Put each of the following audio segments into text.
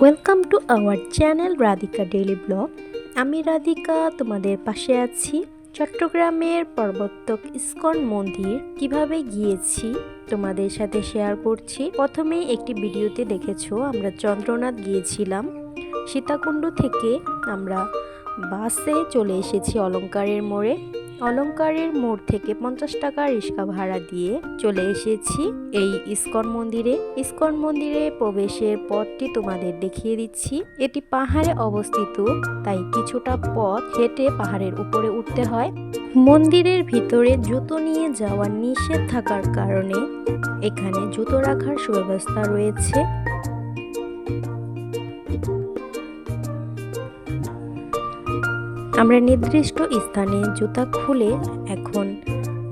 Welcome to our channel Radhika daily blog আমি রাধিকা, তোমাদের পাশে আছি। চট্টগ্রামের পর্বতক ইস্কন মন্দির, কীভাবে গিয়েছি তোমাদের সাথে শেয়ার করছি। প্রথমেই একটি ভিডিওতে দেখেছ, আমরা চন্দ্রনাথ গিয়েছিলাম। সীতাকুণ্ড থেকে আমরা বাসে চলে এসেছি অলংকারের মোড়ে। অলংকারের মোড় থেকে পঞ্চাশ টাকা রিক্সা ভাড়া দিয়ে চলে এসেছি এই ইস্কন মন্দিরে। ইস্কন মন্দিরে প্রবেশের পথটি তোমাদের দেখিয়ে দিচ্ছি। এটি পাহাড়ে অবস্থিত, তাই কিছুটা পথ হেঁটে পাহাড়ের উপরে উঠতে হয়। মন্দিরের ভিতরে জুতো নিয়ে যাওয়ার নিষেধ থাকার কারণে এখানে জুতো রাখার সুব্যবস্থা রয়েছে। আমরা নির্দিষ্ট স্থানে জুতা খুলে এখন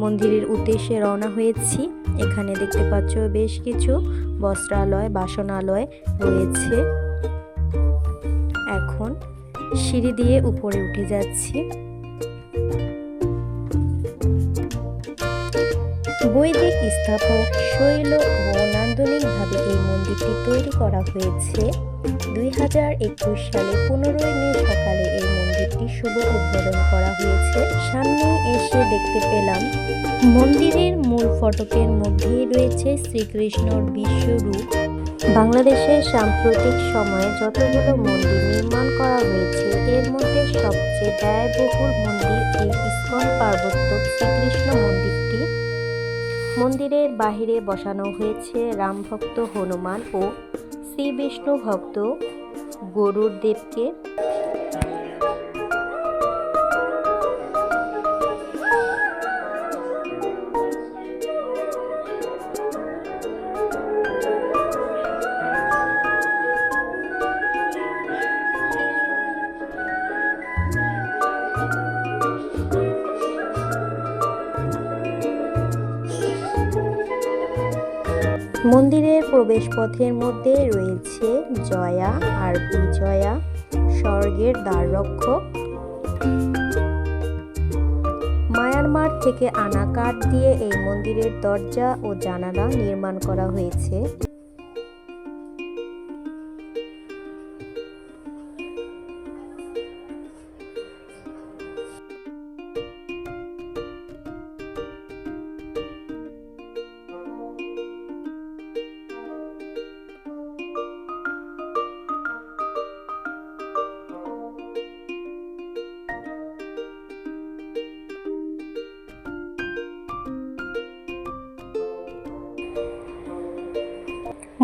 মন্দিরের উদ্দেশ্যে রওনা হয়েছি। এখানে দেখতে পাচ্ছ বেশ কিছু বস্ত্রালয়, বাসনালয় রয়েছে। এখন সিঁড়ি দিয়ে উপরে উঠে যাচ্ছি। বৈদিক স্থাপক শৈল ও নান্দনিকভাবে এই মন্দিরটি তৈরি করা হয়েছে। দুই হাজার একুশ সালে পনেরোই মে সকালে এই মন্দিরটি শুভ উদ্বোধন করা হয়েছে। সামনে এসে দেখতে পেলাম, মন্দিরের মূল ফটকের মধ্যেই রয়েছে শ্রীকৃষ্ণর বিশ্বরূপ বাংলাদেশের সাম্প্রতিক সময়ে যতগুলো মন্দির নির্মাণ করা হয়েছে, এর মধ্যে সবচেয়ে ব্যয়বহুল মন্দির এই ইস্কন পার্বত্য শ্রীকৃষ্ণ মন্দিরটি। মন্দিরের বাহিরে বসানো হয়েছে রামভক্ত হনুমান ও শ্রী বিষ্ণু ভক্ত গরুর দেবকে। মন্দিরের প্রবেশপথের মধ্যে রয়েছে জয়া আর বিজয়া, স্বর্গের দ্বাররক্ষক। মায়ানমার থেকে আনা কাঠ দিয়ে এই মন্দিরের দরজা ও জানালা নির্মাণ করা হয়েছে।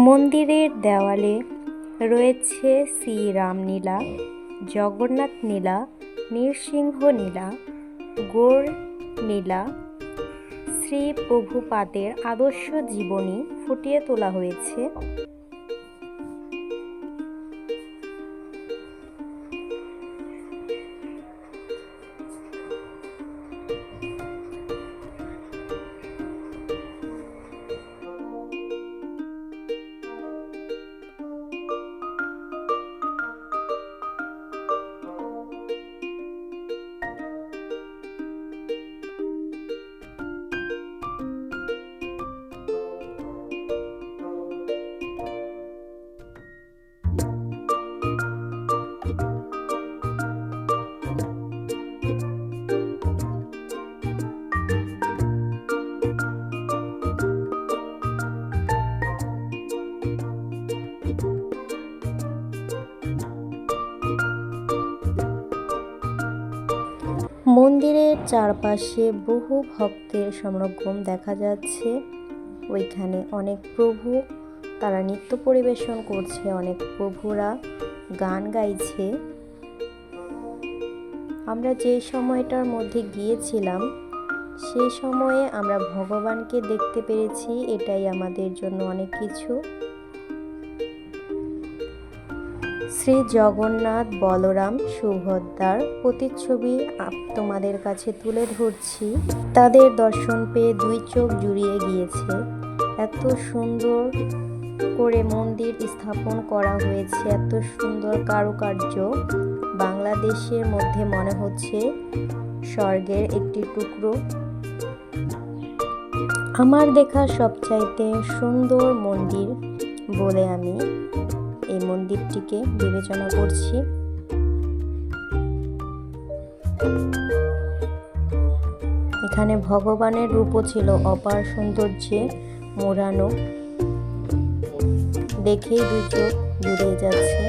মন্দিরের দেওয়ালে রয়েছে শ্রীরামলীলা জগন্নাথ নীলা নৃসিংহ নীলা গোর নীলা শ্রী প্রভুপাদের আদর্শ জীবনী ফুটিয়ে তোলা হয়েছে। মন্দিরের চারপাশে বহু ভক্তের সমাগম দেখা যাচ্ছে। ওইখানে অনেক প্রভু, তারা নৃত্য পরিবেশন করছে, অনেক প্রভুরা গান গাইছে। আমরা যে সময়টার মধ্যে গিয়েছিলাম সেই সময়ে আমরা ভগবানকে দেখতে পেরেছি, এটাই আমাদের জন্য অনেক কিছু। শ্রী জগন্নাথ বলরাম সুভদ্রার প্রতিচ্ছবি তোমাদের কাছে তুলে ধরছি। তাদের দর্শন পেয়ে দুই চোখ জুড়িয়ে গিয়েছে। এত সুন্দর করে মন্দির স্থাপন করা হয়েছে, এত সুন্দর কারুকার্য। বাংলাদেশের মধ্যে মনে হচ্ছে স্বর্গের একটি টুকরো। আমার দেখা সবচাইতে সুন্দর মন্দির বলে আমি এই মন্দিরটিকে বিবেচনা করছি। এখানে ভগবানের রূপও ছিল অপার সৌন্দর্যে মোড়ানো। দেখেই দুই চোখ জুড়িয়ে যাচ্ছে।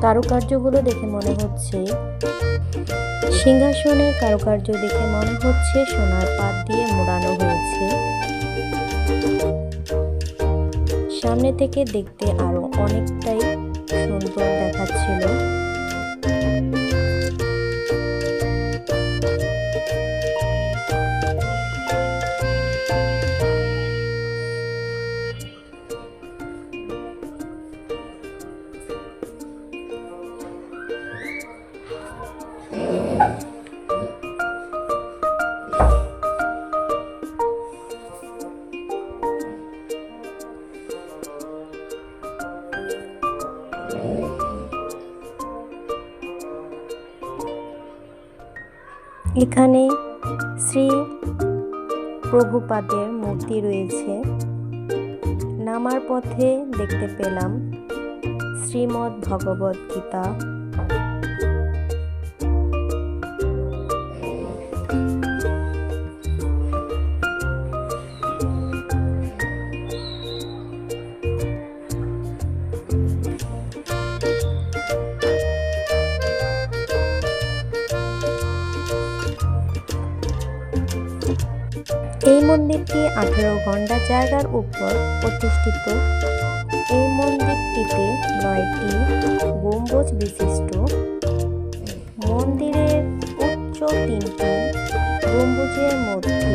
কারুকার্যগুলো দেখে মনে হচ্ছে। সিংহাসনের কারুকার্য দেখে মনে হচ্ছে সোনার পাত দিয়ে মোড়ানো হয়েছে। সামনে থেকে দেখতে আরও অনেকটাই সুন্দর দেখাচ্ছিল। এখানে শ্রী প্রভুপাদের মূর্তি রয়েছে। নামার পথে দেখতে পেলাম শ্রীমদ্ ভগবদ্গীতা গীতা। মন্দিরটি আঠেরো ঘণ্টা জায়গার উপর প্রতিষ্ঠিত এই মন্দিরটিতে নয়টি গম্বুজ বিশিষ্ট। মন্দিরের উচ্চ তিনটি গম্বুজের মধ্যে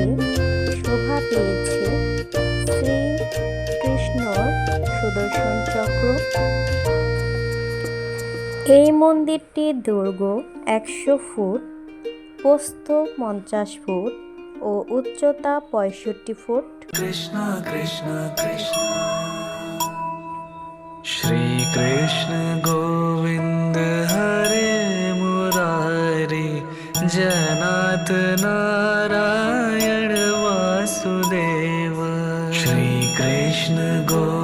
শোভা পেয়েছে শ্রী শ্রীকৃষ্ণর সুদর্শন চক্র। এই মন্দিরটির দৈর্ঘ্য একশো ফুট, প্রস্থ পঞ্চাশ ফুট ও উচ্চতা পঁয়ষট্টি ফুট कृष्ण कृष्ण कृष्ण श्री कृष्ण गोविंद हरे मुरारी जनाथ नारायण वासुदेव श्री कृष्ण गोविंद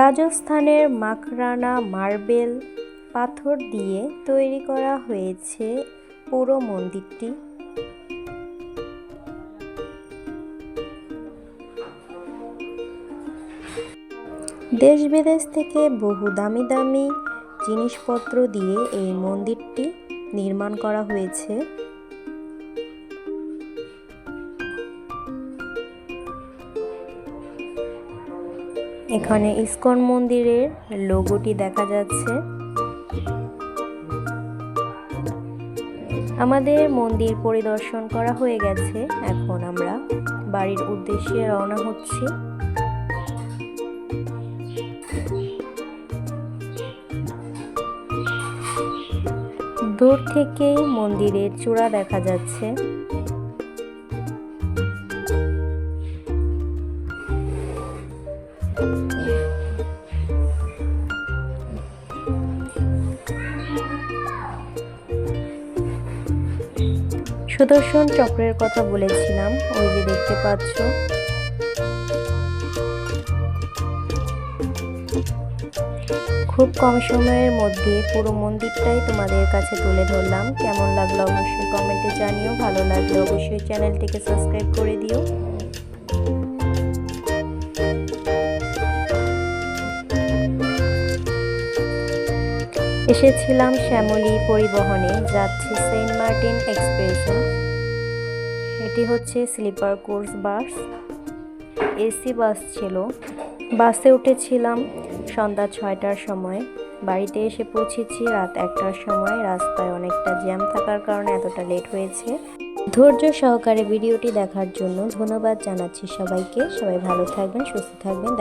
রাজস্থানের মাখরানা মার্বেল পাথর দিয়ে তৈরি করা হয়েছে পুরো মন্দিরটি। দেশ বিদেশ থেকে বহু দামি দামি জিনিসপত্র দিয়ে এই মন্দিরটি নির্মাণ করা হয়েছে। এখানে ইস্কন মন্দিরের লোগোটি দেখা যাচ্ছে। আমাদের মন্দির পরিদর্শন করা হয়ে গেছে। এখন আমরা বাড়ির উদ্দেশ্যে রওনা হচ্ছি। দূর থেকেই মন্দিরের চূড়া দেখা যাচ্ছে। সুদর্শন চক্রের কথা বলেছিলাম, ওই যে দেখতে পাচ্ছ। খুব কম সময়ের মধ্যে পুরো মন্দিরটাই তোমাদের কাছে তুলে ধরলাম। কেমন লাগল অবশ্যই কমেন্টে জানিও, ভালো লাগলে অবশ্যই চ্যানেলটিকে সাবস্ক্রাইব করে দিও। এসেছিলাম শ্যামলী পরিবহনে যাচ্ছি সেন্ট মার্টিন এক্সপ্রেসে এটি হচ্ছে sleeper course bus. AC bus ছিল। বাসে উঠেছিলাম সন্ধ্যা ছয়টার সময়। বাড়িতে এসে পৌঁছেছি রাত একটার সময়। রাস্তায় অনেকটা জ্যাম থাকার কারণে এতটা লেট হয়েছে। ধৈর্য সহকারে ভিডিওটি দেখার জন্য ধন্যবাদ জানাচ্ছি সবাইকে। সবাই ভালো থাকবেন, সুস্থ থাকবেন।